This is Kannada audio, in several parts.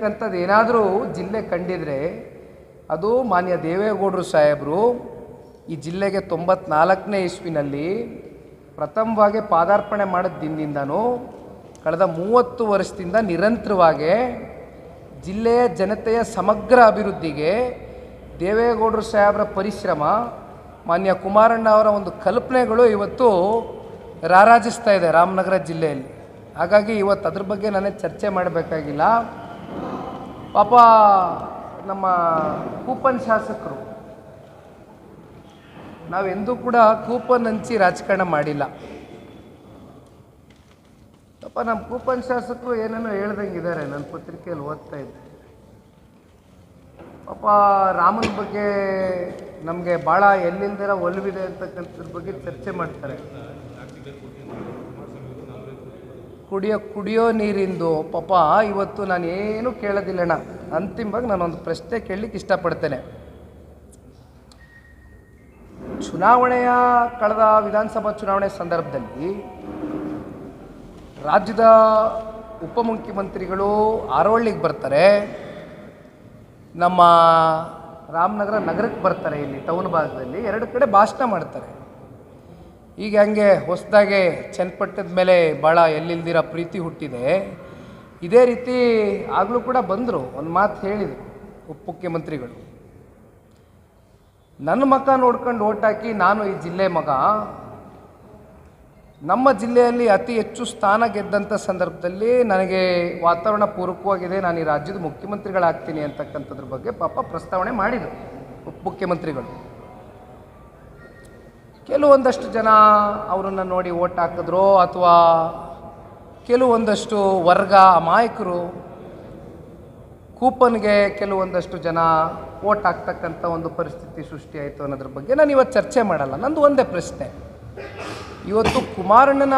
ಅಂತಕ್ಕಂಥದ್ದು ಏನಾದರೂ ಜಿಲ್ಲೆ ಕಂಡಿದ್ರೆ ಅದು ಮಾನ್ಯ ದೇವೇಗೌಡರು ಸಾಹೇಬರು ಈ ಜಿಲ್ಲೆಗೆ ತೊಂಬತ್ನಾಲ್ಕನೇ ಇಸ್ವಿನಲ್ಲಿ ಪ್ರಥಮವಾಗಿ ಪಾದಾರ್ಪಣೆ ಮಾಡಿದ ದಿನದಿಂದನೂ ಕಳೆದ ಮೂವತ್ತು ವರ್ಷದಿಂದ ನಿರಂತರವಾಗಿ ಜಿಲ್ಲೆಯ ಜನತೆಯ ಸಮಗ್ರ ಅಭಿವೃದ್ಧಿಗೆ ದೇವೇಗೌಡರು ಸಾಹೇಬರ ಪರಿಶ್ರಮ, ಮಾನ್ಯ ಕುಮಾರಣ್ಣ ಅವರ ಒಂದು ಕಲ್ಪನೆಗಳು ಇವತ್ತು ರಾರಾಜಿಸ್ತಾ ಇದೆ ರಾಮನಗರ ಜಿಲ್ಲೆಯಲ್ಲಿ. ಹಾಗಾಗಿ ಇವತ್ತು ಅದ್ರ ಬಗ್ಗೆ ನಾನೇ ಚರ್ಚೆ ಮಾಡಬೇಕಾಗಿಲ್ಲ. ಪಾಪ ನಮ್ಮ ಕೂಪನ್ ಶಾಸಕರು, ನಾವೆಂದೂ ಕೂಡ ಕೂಪನ್ ಹಂಚಿ ರಾಜಕಾರಣ ಮಾಡಿಲ್ಲ. ಪಾಪ ನಮ್ಮ ಕೂಪನ್ ಶಾಸಕರು ಏನೇನೋ ಹೇಳ್ದಂಗಿದ್ದಾರೆ ನನ್ನ ಪತ್ರಿಕೆಯಲ್ಲಿ ಓದ್ತಾ ಇದ್ದೆ. ಪಾಪ ರಾಮನ ಬಗ್ಗೆ ನಮಗೆ ಭಾಳ ಎಲ್ಲಿಲ್ದಿರ ಒಲವಿದೆ ಅಂತಕ್ಕಂಥದ್ರ ಬಗ್ಗೆ ಚರ್ಚೆ ಮಾಡ್ತಾರೆ. ಕುಡಿಯೋ ಕುಡಿಯೋ ನೀರಿಂದು, ಪಾಪ, ಇವತ್ತು ನಾನು ಏನು ಕೇಳೋದಿಲ್ಲಣ್ಣ. ಅಂತಿಮವಾಗಿ ನಾನೊಂದು ಪ್ರಶ್ನೆ ಕೇಳಲಿಕ್ಕೆ ಇಷ್ಟಪಡ್ತೇನೆ. ಚುನಾವಣೆಯ ಕಳೆದ ವಿಧಾನಸಭಾ ಚುನಾವಣೆ ಸಂದರ್ಭದಲ್ಲಿ ರಾಜ್ಯದ ಉಪಮುಖ್ಯಮಂತ್ರಿಗಳು ಆರೋಳ್ಳಿಗೆ ಬರ್ತಾರೆ. ನಮ್ಮ ರಾಮನಗರ ನಗರಕ್ಕೆ ಬರ್ತಾರೆ ಇಲ್ಲಿ, ಟೌನ್ ಭಾಗದಲ್ಲಿ. ಎರಡು ಕಡೆ ಭಾಷಣ ಮಾಡ್ತಾರೆ. ಈಗ ಹಂಗೆ ಹೊಸದಾಗೆ ಚನ್ನಪಟ್ಟದ ಮೇಲೆ ಭಾಳ ಎಲ್ಲಿಲ್ದಿರ ಪ್ರೀತಿ ಹುಟ್ಟಿದೆ. ಇದೇ ರೀತಿ ಆಗಲೂ ಕೂಡ ಬಂದರು. ಒಂದು ಮಾತು ಹೇಳಿದರು ಉಪಮುಖ್ಯಮಂತ್ರಿಗಳು ನನ್ನ ಮಗ ನೋಡ್ಕೊಂಡು ಓಟ್ ಹಾಕಿ ನಾನು ಈ ಜಿಲ್ಲೆ ಮಗ. ನಮ್ಮ ಜಿಲ್ಲೆಯಲ್ಲಿ ಅತಿ ಹೆಚ್ಚು ಸ್ಥಾನ ಗೆದ್ದಂಥ ಸಂದರ್ಭದಲ್ಲಿ ನನಗೆ ವಾತಾವರಣ ಪೂರಕವಾಗಿದೆ. ನಾನು ಈ ರಾಜ್ಯದ ಮುಖ್ಯಮಂತ್ರಿಗಳಾಗ್ತೀನಿ ಅಂತಕ್ಕಂಥದ್ರ ಬಗ್ಗೆ ಪಾಪ ಪ್ರಸ್ತಾವನೆ ಮಾಡಿದರು ಉಪಮುಖ್ಯಮಂತ್ರಿಗಳು ಕೆಲವೊಂದಷ್ಟು ಜನ ಅವರನ್ನು ನೋಡಿ ಓಟ್ ಹಾಕಿದ್ರು ಅಥವಾ ಕೆಲವೊಂದಷ್ಟು ವರ್ಗ ಅಮಾಯಕರು ಕೂಪನ್ಗೆ ಕೆಲವೊಂದಷ್ಟು ಜನ ಓಟ್ ಹಾಕ್ತಕ್ಕಂಥ ಒಂದು ಪರಿಸ್ಥಿತಿ ಸೃಷ್ಟಿಯಾಯಿತು ಅನ್ನೋದ್ರ ಬಗ್ಗೆ ನಾನು ಇವತ್ತು ಚರ್ಚೆ ಮಾಡಲ್ಲ. ನಂದು ಒಂದೇ ಪ್ರಶ್ನೆ. ಇವತ್ತು ಕುಮಾರಣ್ಣನ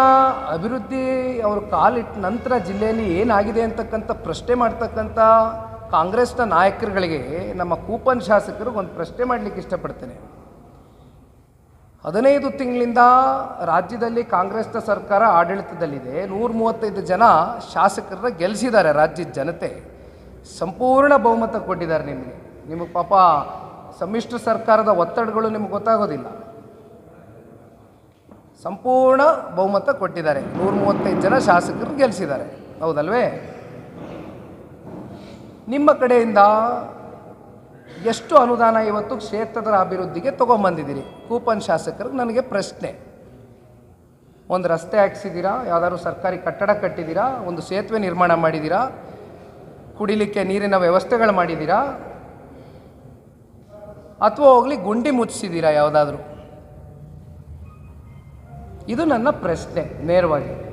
ಅಭಿವೃದ್ಧಿ ಅವರು ಕಾಲಿಟ್ಟ ನಂತರ ಜಿಲ್ಲೆಯಲ್ಲಿ ಏನಾಗಿದೆ ಅಂತಕ್ಕಂಥ ಪ್ರಶ್ನೆ ಮಾಡ್ತಕ್ಕಂಥ ಕಾಂಗ್ರೆಸ್ನ ನಾಯಕರುಗಳಿಗೆ, ನಮ್ಮ ಕೂಪನ್ ಶಾಸಕರಿಗೆ ಒಂದು ಪ್ರಶ್ನೆ ಮಾಡಲಿಕ್ಕೆ ಇಷ್ಟಪಡ್ತೇನೆ. ಹದಿನೈದು ತಿಂಗಳಿಂದ ರಾಜ್ಯದಲ್ಲಿ ಕಾಂಗ್ರೆಸ್ನ ಸರ್ಕಾರ ಆಡಳಿತದಲ್ಲಿದೆ. ನೂರ ಮೂವತ್ತೈದು ಜನ ಶಾಸಕರನ್ನ ಗೆಲ್ಲಿಸಿದ್ದಾರೆ ರಾಜ್ಯದ ಜನತೆ. ಸಂಪೂರ್ಣ ಬಹುಮತ ಕೊಟ್ಟಿದ್ದಾರೆ ನಿಮಗೆ. ನಿಮಗೆ ಪಾಪ ಸಮ್ಮಿಶ್ರ ಸರ್ಕಾರದ ಒತ್ತಡಗಳು ನಿಮಗೆ ಗೊತ್ತಾಗೋದಿಲ್ಲ. ಸಂಪೂರ್ಣ ಬಹುಮತ ಕೊಟ್ಟಿದ್ದಾರೆ. ನೂರ ಮೂವತ್ತೈದು ಜನ ಶಾಸಕರು ಗೆಲ್ಲಿಸಿದ್ದಾರೆ ಹೌದಲ್ವೇ? ನಿಮ್ಮ ಕಡೆಯಿಂದ ಎಷ್ಟು ಅನುದಾನ ಇವತ್ತು ಕ್ಷೇತ್ರದ ಅಭಿವೃದ್ಧಿಗೆ ತೊಗೊಂಬಂದಿದ್ದೀರಿ? ಕೂಪನ್ ಶಾಸಕರಿಗೆ ನನಗೆ ಪ್ರಶ್ನೆ. ಒಂದು ರಸ್ತೆ ಹಾಕ್ಸಿದ್ದೀರಾ? ಯಾವ್ದಾದ್ರು ಸರ್ಕಾರಿ ಕಟ್ಟಡ ಕಟ್ಟಿದ್ದೀರಾ? ಒಂದು ಸೇತುವೆ ನಿರ್ಮಾಣ ಮಾಡಿದ್ದೀರಾ? ಕುಡಿಲಿಕ್ಕೆ ನೀರಿನ ವ್ಯವಸ್ಥೆಗಳು ಮಾಡಿದ್ದೀರಾ? ಅಥವಾ ಹೋಗಲಿ ಗುಂಡಿ ಮುಚ್ಚಿಸಿದ್ದೀರಾ ಯಾವುದಾದ್ರೂ? ಇದು ನನ್ನ ಪ್ರಶ್ನೆ ನೇರವಾಗಿ.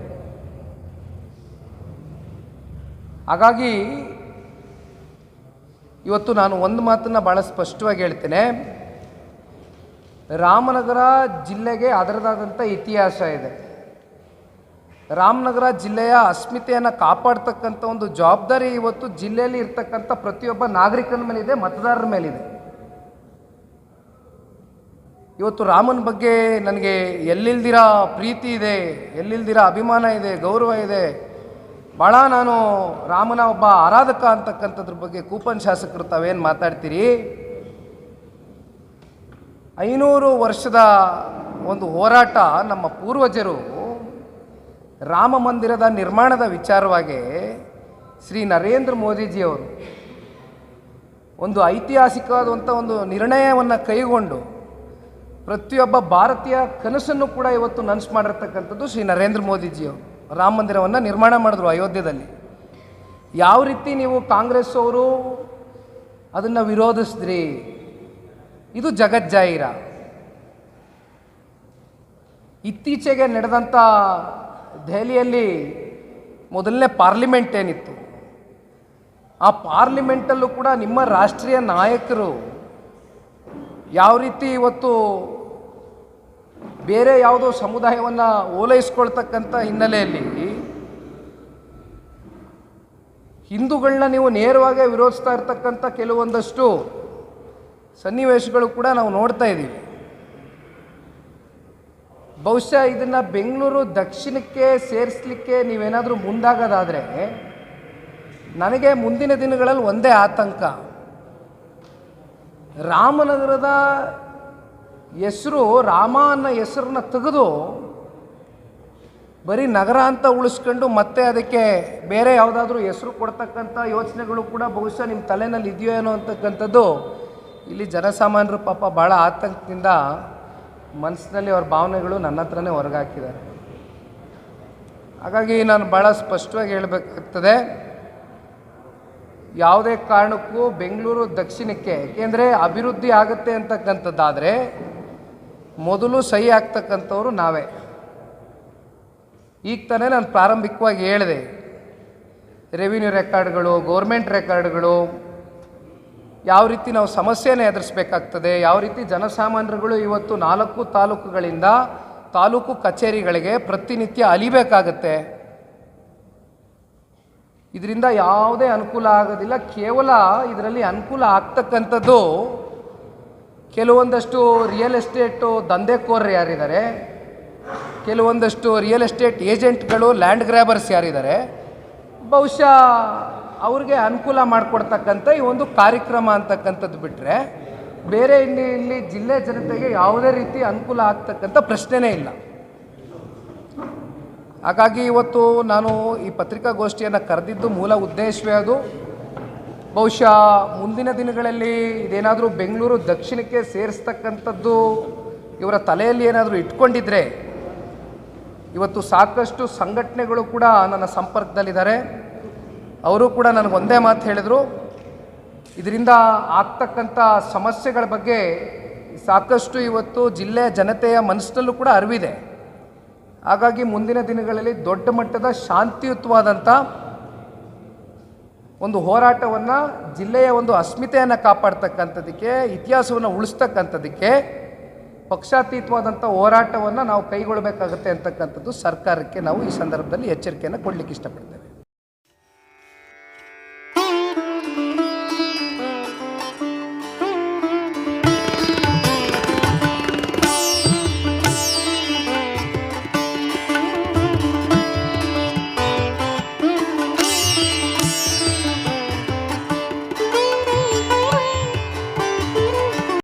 ಹಾಗಾಗಿ ಇವತ್ತು ನಾನು ಒಂದು ಮಾತನ್ನು ಭಾಳ ಸ್ಪಷ್ಟವಾಗಿ ಹೇಳ್ತೇನೆ. ರಾಮನಗರ ಜಿಲ್ಲೆಗೆ ಅದರದಾದಂಥ ಇತಿಹಾಸ ಇದೆ. ರಾಮನಗರ ಜಿಲ್ಲೆಯ ಅಸ್ಮಿತೆಯನ್ನು ಕಾಪಾಡ್ತಕ್ಕಂಥ ಒಂದು ಜವಾಬ್ದಾರಿ ಇವತ್ತು ಜಿಲ್ಲೆಯಲ್ಲಿ ಇರ್ತಕ್ಕಂಥ ಪ್ರತಿಯೊಬ್ಬ ನಾಗರಿಕನ ಮೇಲಿದೆ, ಮತದಾರರ ಮೇಲಿದೆ. ಇವತ್ತು ರಾಮನ ಬಗ್ಗೆ ನನಗೆ ಎಲ್ಲಿಲ್ದಿರ ಪ್ರೀತಿ ಇದೆ, ಎಲ್ಲಿಲ್ದಿರ ಅಭಿಮಾನ ಇದೆ, ಗೌರವ ಇದೆ. ಭಾಳ ನಾನು ರಾಮನ ಒಬ್ಬ ಆರಾಧಕ ಅಂತಕ್ಕಂಥದ್ರ ಬಗ್ಗೆ ಕೂಪನ್ ಶಾಸಕರು ತಾವೇನು ಮಾತಾಡ್ತೀರಿ? ಐನೂರು ವರ್ಷದ ಒಂದು ಹೋರಾಟ ನಮ್ಮ ಪೂರ್ವಜರು ರಾಮ ಮಂದಿರದ ನಿರ್ಮಾಣದ ವಿಚಾರವಾಗಿ ಶ್ರೀ ನರೇಂದ್ರ ಮೋದಿಜಿಯವರು ಒಂದು ಐತಿಹಾಸಿಕವಾದಂಥ ಒಂದು ನಿರ್ಣಯವನ್ನು ಕೈಗೊಂಡು ಪ್ರತಿಯೊಬ್ಬ ಭಾರತೀಯ ಕನಸನ್ನು ಕೂಡ ಇವತ್ತು ನನಸು ಮಾಡಿರ್ತಕ್ಕಂಥದ್ದು ಶ್ರೀ ನರೇಂದ್ರ ಮೋದಿಜಿಯವರು ರಾಮ ಮಂದಿರವನ್ನು ನಿರ್ಮಾಣ ಮಾಡಿದ್ರು ಅಯೋಧ್ಯೆಯಲ್ಲಿ ಯಾವ ರೀತಿ ನೀವು ಕಾಂಗ್ರೆಸ್ ಅವರು ಅದನ್ನು ವಿರೋಧಿಸಿದ್ರಿ? ಇದು ಜಗಜ್ಜಾಹಿರ ಇತ್ತೀಚೆಗೆ ನಡೆದಂಥ ದೆಹಲಿಯಲ್ಲಿ ಮೊದಲನೇ ಪಾರ್ಲಿಮೆಂಟ್ ಏನಿತ್ತು? ಆ ಪಾರ್ಲಿಮೆಂಟಲ್ಲೂ ಕೂಡ ನಿಮ್ಮ ರಾಷ್ಟ್ರೀಯ ನಾಯಕರು ಯಾವ ರೀತಿ ಇವತ್ತು ಬೇರೆ ಯಾವುದೋ ಸಮುದಾಯವನ್ನು ಓಲೈಸ್ಕೊಳ್ತಕ್ಕಂಥ ಹಿನ್ನೆಲೆಯಲ್ಲಿ ಹಿಂದೂಗಳನ್ನ ನೀವು ನೇರವಾಗಿ ವಿರೋಧಿಸ್ತಾ ಇರ್ತಕ್ಕಂಥ ಕೆಲವೊಂದಷ್ಟು ಸನ್ನಿವೇಶಗಳು ಕೂಡ ನಾವು ನೋಡ್ತಾ ಇದ್ದೀವಿ. ಬಹುಶಃ ಇದನ್ನು ಬೆಂಗಳೂರು ದಕ್ಷಿಣಕ್ಕೆ ಸೇರಿಸ್ಲಿಕ್ಕೆ ನೀವೇನಾದರೂ ಮುಂದಾಗೋದಾದರೆ ನನಗೆ ಮುಂದಿನ ದಿನಗಳಲ್ಲಿ ಒಂದೇ ಆತಂಕ. ರಾಮನಗರದ ಹೆಸರು ರಾಮ ಅನ್ನೋ ಹೆಸರನ್ನ ತೆಗೆದು ಬರೀ ನಗರ ಅಂತ ಉಳಿಸ್ಕೊಂಡು ಮತ್ತೆ ಅದಕ್ಕೆ ಬೇರೆ ಯಾವುದಾದ್ರೂ ಹೆಸರು ಕೊಡ್ತಕ್ಕಂಥ ಯೋಚನೆಗಳು ಕೂಡ ಬಹುಶಃ ನಿಮ್ಮ ತಲೆನಲ್ಲಿ ಇದೆಯೋ ಏನೋ ಅಂತಕ್ಕಂಥದ್ದು ಇಲ್ಲಿ ಜನಸಾಮಾನ್ಯರು ಪಾಪ ಭಾಳ ಆತಂಕದಿಂದ ಮನಸ್ಸಿನಲ್ಲಿ ಅವ್ರ ಭಾವನೆಗಳು ನನ್ನ ಹತ್ರನೇ ಹೊರಗಾಕಿದ್ದಾರೆ. ಹಾಗಾಗಿ ನಾನು ಭಾಳ ಸ್ಪಷ್ಟವಾಗಿ ಹೇಳಬೇಕಾಗ್ತದೆ, ಯಾವುದೇ ಕಾರಣಕ್ಕೂ ಬೆಂಗಳೂರು ದಕ್ಷಿಣಕ್ಕೆ, ಏಕೆಂದರೆ ಅಭಿವೃದ್ಧಿ ಆಗುತ್ತೆ ಅಂತಕ್ಕಂಥದ್ದಾದರೆ ಮೊದಲು ಸಹಿ ಆಗ್ತಕ್ಕಂಥವ್ರು ನಾವೇ. ಈಗ ತಾನೇ ನಾನು ಪ್ರಾರಂಭಿಕವಾಗಿ ಹೇಳಿದೆ. ರೆವಿನ್ಯೂ ರೆಕಾರ್ಡ್ಗಳು ಗೌರ್ಮೆಂಟ್ ರೆಕಾರ್ಡ್ಗಳು ಯಾವ ರೀತಿ ನಾವು ಸಮಸ್ಯೆನ ಎದುರಿಸ್ಬೇಕಾಗ್ತದೆ, ಯಾವ ರೀತಿ ಜನಸಾಮಾನ್ಯರುಗಳು ಇವತ್ತು ನಾಲ್ಕು ತಾಲೂಕುಗಳಿಂದ ತಾಲೂಕು ಕಚೇರಿಗಳಿಗೆ ಪ್ರತಿನಿತ್ಯ ಅಲಿಬೇಕಾಗತ್ತೆ. ಇದರಿಂದ ಯಾವುದೇ ಅನುಕೂಲ ಆಗೋದಿಲ್ಲ, ಕೇವಲ ಇದರಲ್ಲಿ ಅನುಕೂಲ ಆಗ್ತಕ್ಕಂಥದ್ದು ಕೆಲವೊಂದಷ್ಟು ರಿಯಲ್ ಎಸ್ಟೇಟು ದಂಧೆಕೋರರು ಯಾರಿದ್ದಾರೆ? ಕೆಲವೊಂದಷ್ಟು ರಿಯಲ್ ಎಸ್ಟೇಟ್ ಏಜೆಂಟ್ಗಳು ಲ್ಯಾಂಡ್ ಗ್ರ್ಯಾಬರ್ಸ್ ಯಾರಿದ್ದಾರೆ? ಬಹುಶಃ ಅವ್ರಿಗೆ ಅನುಕೂಲ ಮಾಡಿಕೊಡ್ತಕ್ಕಂಥ ಈ ಒಂದು ಕಾರ್ಯಕ್ರಮ ಅಂತಕ್ಕಂಥದ್ದು ಬಿಟ್ಟರೆ ಬೇರೆ ಇಲ್ಲಿ ಇಲ್ಲಿ ಜಿಲ್ಲೆ ಜನತೆಗೆ ಯಾವುದೇ ರೀತಿ ಅನುಕೂಲ ಆಗ್ತಕ್ಕಂಥ ಪ್ರಶ್ನೆನೇ ಇಲ್ಲ. ಹಾಗಾಗಿ ಇವತ್ತು ನಾನು ಈ ಪತ್ರಿಕಾಗೋಷ್ಠಿಯನ್ನು ಕರೆದಿದ್ದು ಮೂಲ ಉದ್ದೇಶವೇ ಅದು ಬಹುಶಃ ಮುಂದಿನ ದಿನಗಳಲ್ಲಿ ಇದೇನಾದರೂ ಬೆಂಗಳೂರು ದಕ್ಷಿಣಕ್ಕೆ ಸೇರಿಸ್ತಕ್ಕಂಥದ್ದು ಇವರ ತಲೆಯಲ್ಲಿ ಏನಾದರೂ ಇಟ್ಕೊಂಡಿದ್ರೆ ಇವತ್ತು ಸಾಕಷ್ಟು ಸಂಘಟನೆಗಳು ಕೂಡ ನನ್ನ ಸಂಪರ್ಕದಲ್ಲಿದ್ದಾರೆ. ಅವರು ಕೂಡ ನನಗೆ ಒಂದೇ ಮಾತು ಹೇಳಿದರು. ಇದರಿಂದ ಆಗ್ತಕ್ಕಂಥ ಸಮಸ್ಯೆಗಳ ಬಗ್ಗೆ ಸಾಕಷ್ಟು ಇವತ್ತು ಜಿಲ್ಲೆಯ ಜನತೆಯ ಮನಸ್ಸಿನಲ್ಲೂ ಕೂಡ ಅರಿವಿದೆ. ಹಾಗಾಗಿ ಮುಂದಿನ ದಿನಗಳಲ್ಲಿ ದೊಡ್ಡ ಮಟ್ಟದ ಶಾಂತಿಯುತವಾದಂಥ ಒಂದು ಹೋರಾಟವನ್ನು ಜಿಲ್ಲೆಯ ಒಂದು ಅಸ್ಮಿತೆಯನ್ನು ಕಾಪಾಡ್ತಕ್ಕಂಥದ್ದಕ್ಕೆ, ಇತಿಹಾಸವನ್ನು ಉಳಿಸ್ತಕ್ಕಂಥದ್ದಕ್ಕೆ ಪಕ್ಷಾತೀತವಾದಂಥ ಹೋರಾಟವನ್ನು ನಾವು ಕೈಗೊಳ್ಳಬೇಕಾಗುತ್ತೆ ಅಂತಕ್ಕಂಥದ್ದು ಸರ್ಕಾರಕ್ಕೆ ನಾವು ಈ ಸಂದರ್ಭದಲ್ಲಿ ಎಚ್ಚರಿಕೆಯನ್ನು ಕೊಡಲಿಕ್ಕೆ ಇಷ್ಟಪಡ್ತೇವೆ.